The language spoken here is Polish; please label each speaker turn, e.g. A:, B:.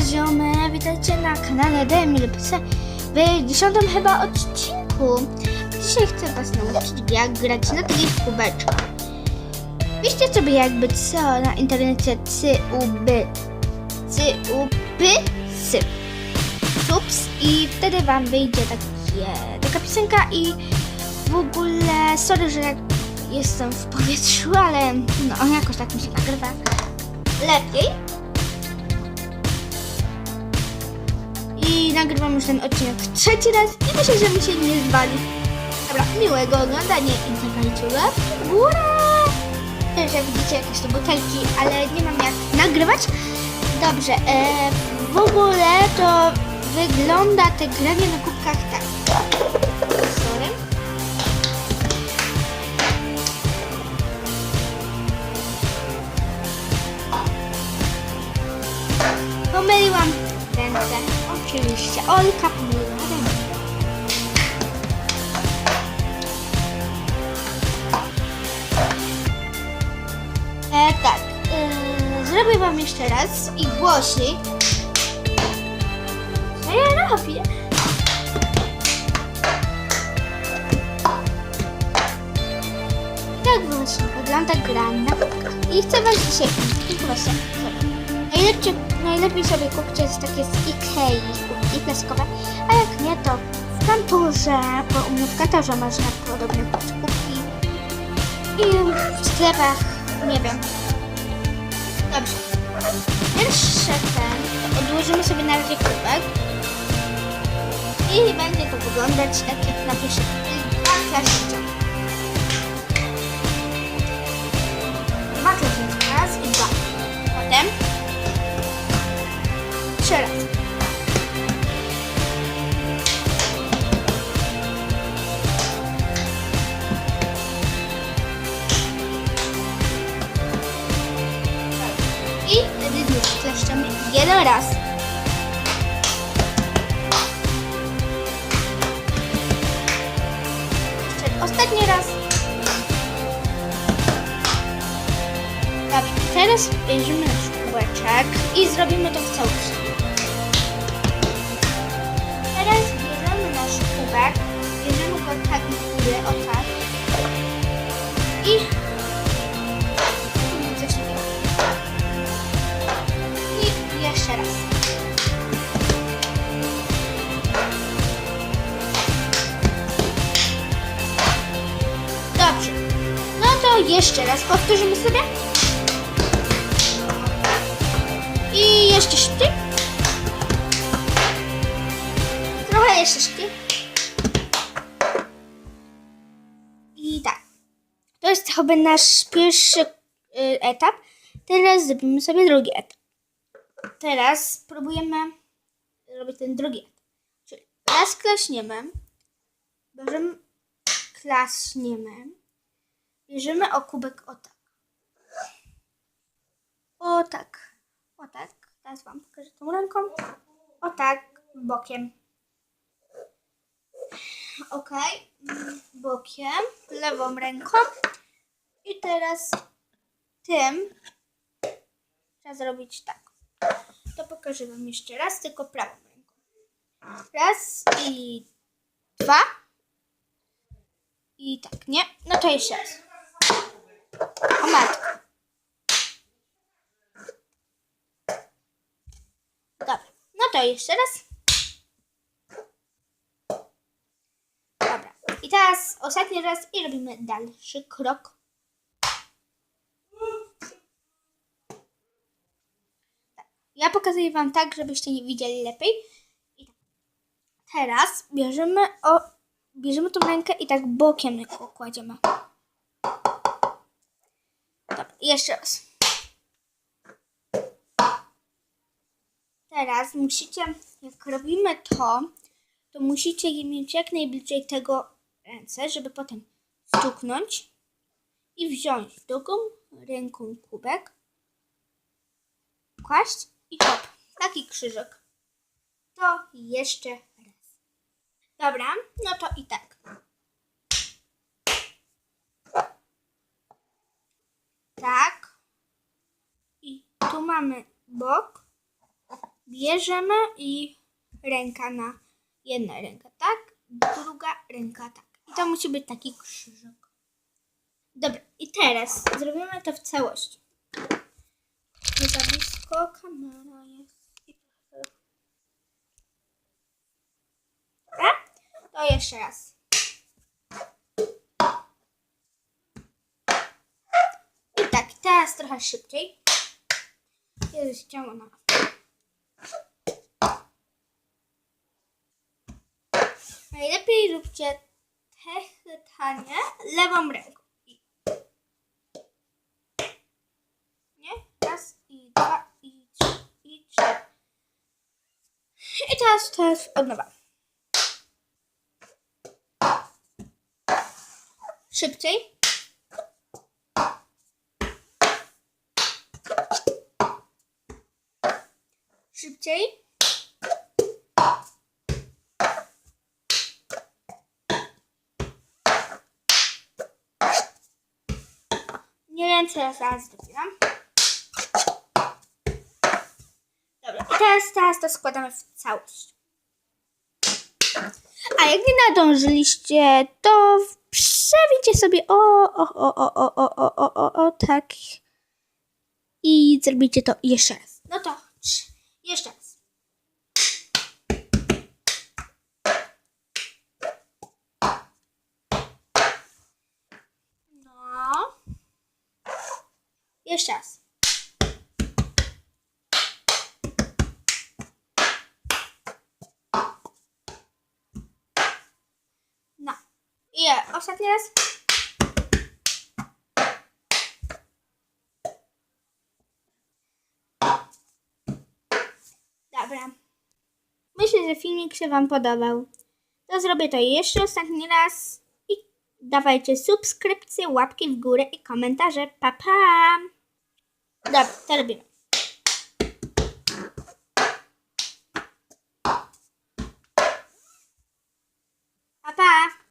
A: Ziomy, witajcie na kanale DMLPC w dziesiątym chyba odcinku. Dzisiaj chcę was nauczyć jak grać na takich kubeczkach. Piszcie sobie jakby co na internecie CUB CUB sy subs i wtedy wam wyjdzie takie, taka piosenka i w ogóle sorry, że jak jestem w powietrzu, ale no jakoś tak mi się nagrywa lepiej. Nagrywam już ten odcinek trzeci raz i myślę, że mi się nie zwali. Dobra, miłego oglądania i dawajcie łapki w górę. Jak widzicie jakieś tu butelki, ale nie mam jak nagrywać. Dobrze, e, w ogóle to wygląda te granie na kubkach tak. Sorry. Pomyliłam ręce. Oczywiście. Olka pomyliła ręce. E, tak. E, zrobię wam jeszcze raz i głośniej. Co ja robię? Tak właśnie wygląda gra na kubkach. I chcę was dzisiaj... I właśnie... Najlepiej, najlepiej sobie kupcie takie z Ikei kubki plaskowe, a jak nie to w kantorze, bo u mnie w kantorze można podobnie kupić kubki i w sklepach, nie wiem. Dobrze. Pierwsze ten odłożymy sobie na razie kubek i będzie to wyglądać tak jak na pierwszy dwa klasyczne. Dwa klasyczne, raz i dwa. Potem trzy razy. Ostatni raz. Teraz bierzemy nasz kubeczek i zrobimy to w całości. Jeszcze raz powtórzymy sobie. I jeszcze szybciej. Trochę jeszcze szybciej. I tak. To jest chyba nasz pierwszy y, etap. Teraz zrobimy sobie drugi etap. Teraz spróbujemy zrobić ten drugi etap. Czyli raz klaśniemy. Bierzemy, klaśniemy. Bierzemy o kubek o tak. O tak. O tak. Teraz wam pokażę tą ręką. O tak. Bokiem. Ok. Mm, Bokiem. Lewą ręką. I teraz tym trzeba zrobić tak. To pokażę wam jeszcze raz, tylko prawą ręką. Raz i dwa. I tak, nie? No to jeszcze raz. O matko. Dobra, no to jeszcze raz. Dobra. I teraz ostatni raz i robimy dalszy krok. Ja pokazuję Wam tak, żebyście nie widzieli lepiej. I tak. Teraz bierzemy, o, bierzemy tą rękę i tak bokiem kładziemy. Dobra, jeszcze raz. Teraz musicie, jak robimy to, to musicie mieć jak najbliżej tego ręce, żeby potem stuknąć i wziąć drugą ręką kubek, kłaść i hop, taki krzyżyk. To jeszcze raz. Dobra, no to i tak. Tak. I tu mamy bok. Bierzemy i ręka na jedna ręka, tak? Druga ręka, tak. I to musi być taki krzyżyk. Dobra, i teraz zrobimy to w całości. Nie za blisko kamera jest. Dobra? To jeszcze raz. I tak, teraz trochę szybciej. Jezus, ciało na Najlepiej róbcie te chytanie lewą ręką. Nie? Raz i dwa i trzy i cztery. I teraz, teraz od nowa. Szybciej. Szybciej. Wiem, ja zaraz zrobiłam. Dobra, i teraz, teraz to składamy w całość. A jak nie nadążyliście, to przewincie sobie o, o, o, o, o, o, o, o, o, o, tak. I zrobicie to jeszcze raz. No to jeszcze raz. No. Jeszcze raz. No. I ostatni raz. Dobra. Myślę, że filmik się Wam podobał. To zrobię to jeszcze ostatni raz. I dawajcie subskrypcje, łapki w górę i komentarze. Pa, pa! 在，在这边